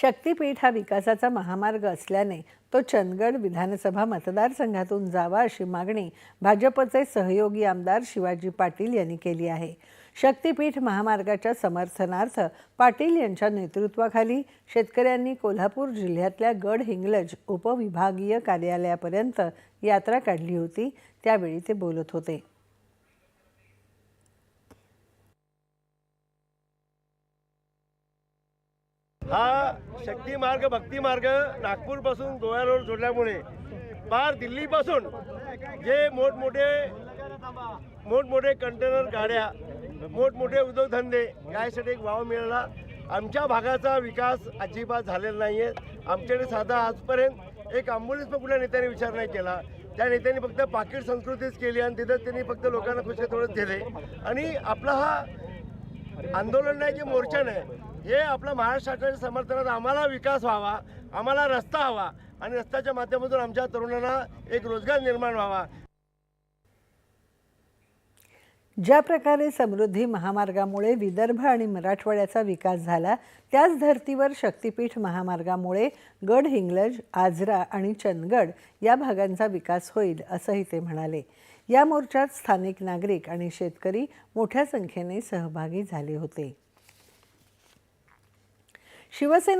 शक्तीपीठ हा विकासाचा महामार्ग असल्याने तो चंदगड विधानसभा मतदारसंघातून जावा अशी मागणी भाजपचे सहयोगी आमदार शिवाजी पाटील यांनी केली आहे. शक्तीपीठ महामार्गाच्या समर्थनार्थ पाटील यांच्या नेतृत्वाखाली शेतकऱ्यांनी कोल्हापूर जिल्ह्यातल्या गड हिंगलज उपविभागीय कार्यालयापर्यंत यात्रा काढली होती. त्यावेळी ते बोलत होते. हा शक्ती मार्ग भक्ती मार्ग नागपूरपासून गोव्याला जोडल्यामुळे पार दिल्लीपासून जे मोठमोठे मोठमोठे कंटेनर गाड्या मोठमोठे उद्योगधंदे यासाठी एक वाव मिळाला. आमच्या भागाचा विकास अजिबात झालेला नाही आहे आमच्याकडे साधा आजपर्यंत एक आंबोलीस पण कुठल्या नेत्याने विचार नाही केला. त्या नेत्यांनी फक्त पाकिट संस्कृतीच केली आणि तिथं त्यांनी फक्त लोकांना खुशी थोडंच दिले आणि आपला हा आंदोलन नाही जे मोर्चा नाही हे आपलं महाराष्ट्र शासनाच्या समर्थनात आम्हाला विकास व्हावा आम्हाला रस्ता हवा आणि रस्त्याच्या माध्यमातून आमच्या तरुणांना एक रोजगार निर्माण व्हावा. ज्या प्रकारे समृद्धी महामार्गामुळे विदर्भ आणि मराठवाड्याचा विकास झाला त्याच धर्तीवर शक्तीपीठ महामार्गामुळे गडहिंग्लज आजरा आणि चंदगड या भागांचा विकास होईल असंही ते म्हणाले. या मोर्चात स्थानिक नागरिक आणि शेतकरी मोठ्या संख्येने सहभागी झाले होते. शिवसेना